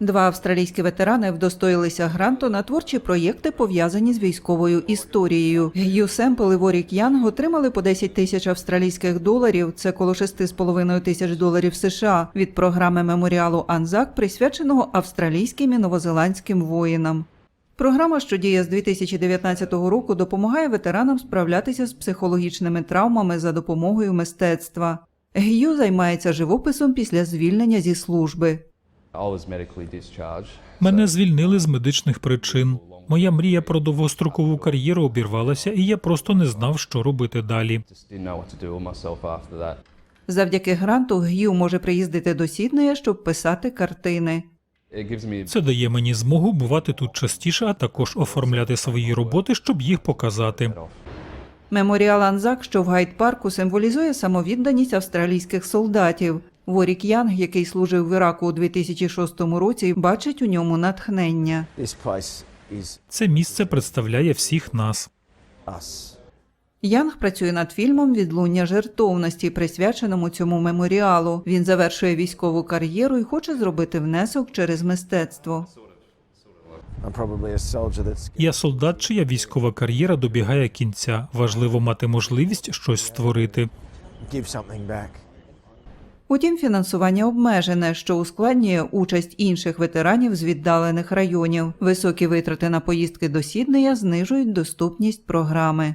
Два австралійські ветерани вдостоїлися гранту на творчі проєкти, пов'язані з військовою історією. Гью Семпл і Ворік Янг отримали по 10 тисяч австралійських доларів. Це коло 6,5 тисяч доларів США від програми меморіалу Анзак, присвяченого австралійським і новозеландським воїнам. Програма, що діє з 2019 року, допомагає ветеранам справлятися з психологічними травмами за допомогою мистецтва. Гью займається живописом після звільнення зі служби. I was medically. Мене звільнили з медичних причин. Моя мрія про довгострокову кар'єру обірвалася, і я просто не знав, що робити далі. Завдяки гранту Гью може приїздити до Сіднея, щоб писати картини. Це дає мені змогу бувати тут частіше, а також оформляти свої роботи, щоб їх показати. Меморіал Анзак, що в Гайд-парку, символізує самовідданість австралійських солдатів. Ворік Янг, який служив в Іраку у 2006 році, бачить у ньому натхнення. Це місце представляє всіх нас. Янг працює над фільмом Відлуння жертовності, присвяченому цьому меморіалу. Він завершує військову кар'єру і хоче зробити внесок через мистецтво. Я солдат, чия військова кар'єра добігає кінця. Важливо мати можливість щось створити. Утім, фінансування обмежене, що ускладнює участь інших ветеранів з віддалених районів. Високі витрати на поїздки до Сіднея знижують доступність програми.